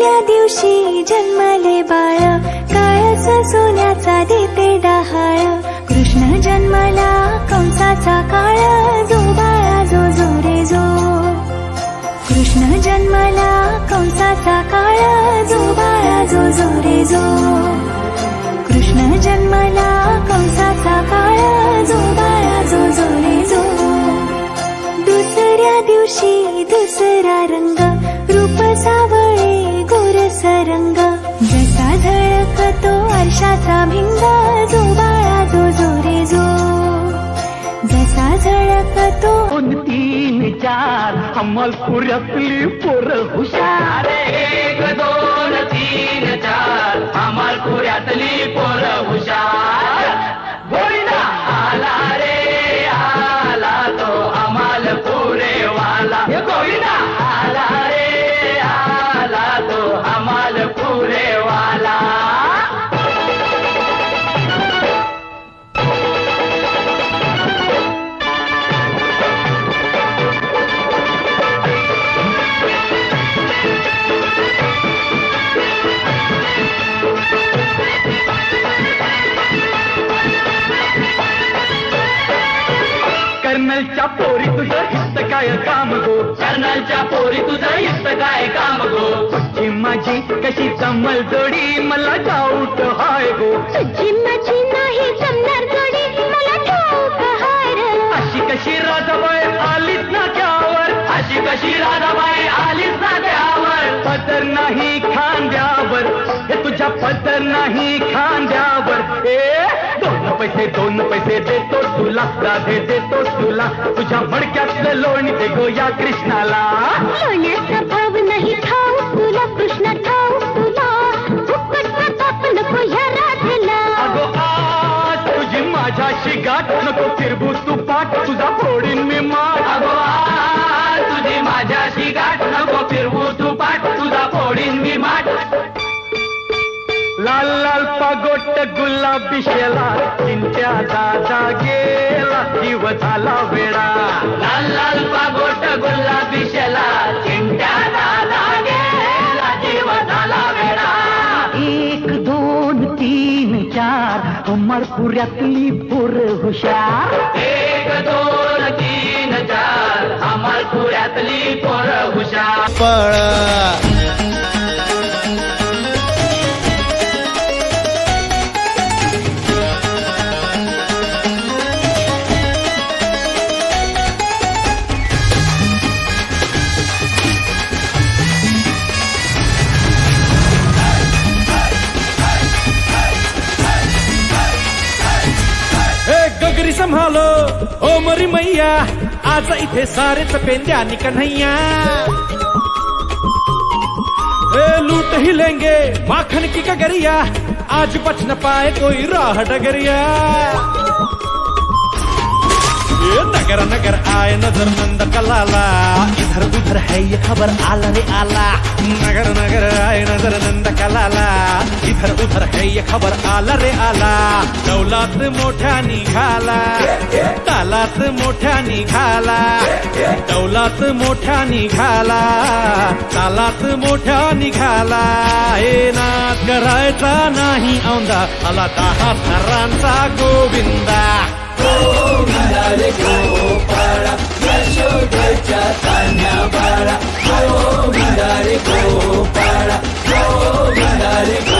पहिल्या दिवशी जन्मले बाळ. काळच सोन्याचा देते डहाळ. कृष्ण जन्मला कंसाचा काळ. जो बाळा जो जो रे जो. कृष्ण जन्मला कंसाचा काळ. जो बाळा जो जो रे जो. कृष्ण जन्मला कंसाचा काळ. जो बाळा जो जो रे जो. दुसऱ्या दिवशी दुसरा रंग. रूप सावळे रंग जसा झळकतो आरशाचा भिंग जो बाळा जो जो रे जो. जसा झळकतो दोन तीन चार अमलपुऱ्यातली पोर हुशार एक दोन तीन चार अमलपुऱ्यातली पोर हुशार काय काम गो? कर्नलच्या पोरी तुझं हित काय काम गो? तुझी माझी कशी जमल जोडी मला डाऊट हाय गो. जिम्माची नाही जमणार जोडी मला ठाऊक हाय रे. अशी कशी राधाबाई आलीच ना त्यावर? अशी कशी राधाबाई आलीच ना त्यावर? पदर नाही खांद्यावर. हे तुझ्या पदर नाही खांद्यावर. ए पैसे दोन पैसे देतो तुला राधे देतो तुला. तुझ्या मडक्यातलं लोणी दे गो या कृष्णाला. लोण्याचा भाव नाही खाऊ तुला कृष्ण खाऊ तुला. नको या राधेला. अगो आज तुझी माझ्याशी गाठ नको फिरबू गुलाबी शेला चिंत्या दादा गेला जीव झाला वेळा. लाल लाल पागोट गुलाबी शेला चिंत्या दादा गेला जीव झाला वेळा. एक दोन तीन चार अमरपुऱ्यातली पोर हुशार. एक दोन तीन चार अमरपुऱ्यातली पोर हुशार. पळ. तरी संभालो. ओ मरी मैया आज इथे सारेच पेंद्यानी कन्हैया ए लूट ही लेंगे माखन की कगरिया आज बच न पाए कोई राह डगरिया. ये नगर नगर आए नजर नंद कलाला इधर उधर है ये खबर आला रे आला. नगर नगर आए नजर इधर उधर है ये खबर आला रे आला. दौलात मोठ्या निघाला. तालात मोठ्या निघाला. दौलात मोठ्या निघाला. तालात मोठ्या निघाला. हे नाद करायचा नाही औंदा आला दहा थरांचा गोविंदा. तुझ्या घरात